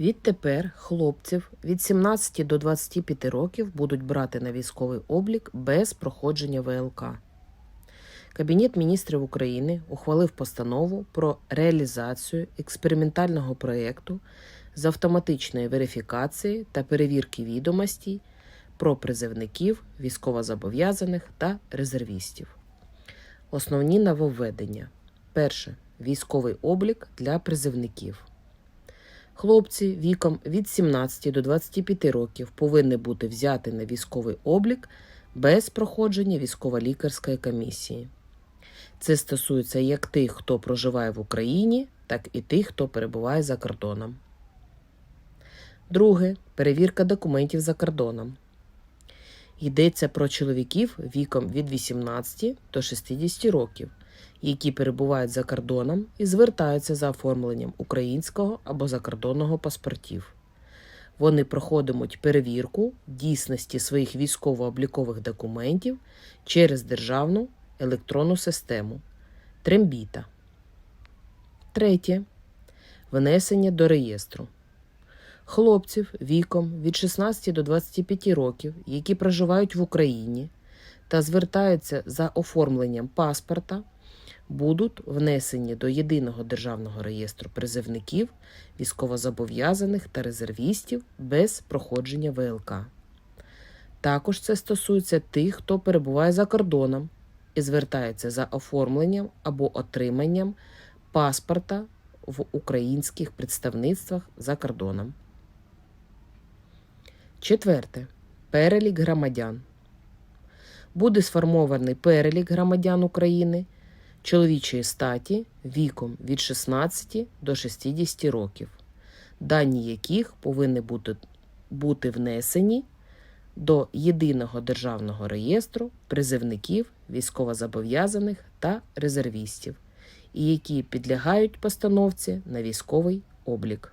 Відтепер хлопців від 17 до 25 років будуть брати на військовий облік без проходження ВЛК. Кабінет міністрів України ухвалив постанову про реалізацію експериментального проєкту з автоматичної верифікації та перевірки відомостей про призивників, військовозобов'язаних та резервістів. Основні нововведення: перше військовий облік для призивників. Хлопці віком від 17 до 25 років повинні бути взяті на військовий облік без проходження військово-лікарської комісії. Це стосується як тих, хто проживає в Україні, так і тих, хто перебуває за кордоном. Друге перевірка документів за кордоном. Йдеться про чоловіків віком від 18 до 60 років, які перебувають за кордоном і звертаються за оформленням українського або закордонного паспортів. Вони проходитимуть перевірку дійсності своїх військово-облікових документів через державну електронну систему Трембіта. Третє. Внесення до реєстру. Хлопців віком від 16 до 25 років, які проживають в Україні та звертаються за оформленням паспорта, будуть внесені до єдиного державного реєстру призивників, військовозобов'язаних та резервістів без проходження ВЛК. Також це стосується тих, хто перебуває за кордоном і звертається за оформленням або отриманням паспорта в українських представництвах за кордоном. Четверте. Перелік громадян. Буде сформований перелік громадян України чоловічої статі віком від 16 до 60 років, дані яких повинні бути, бути внесені до єдиного державного реєстру призивників, військовозобов'язаних та резервістів, і які підлягають постановці на військовий облік.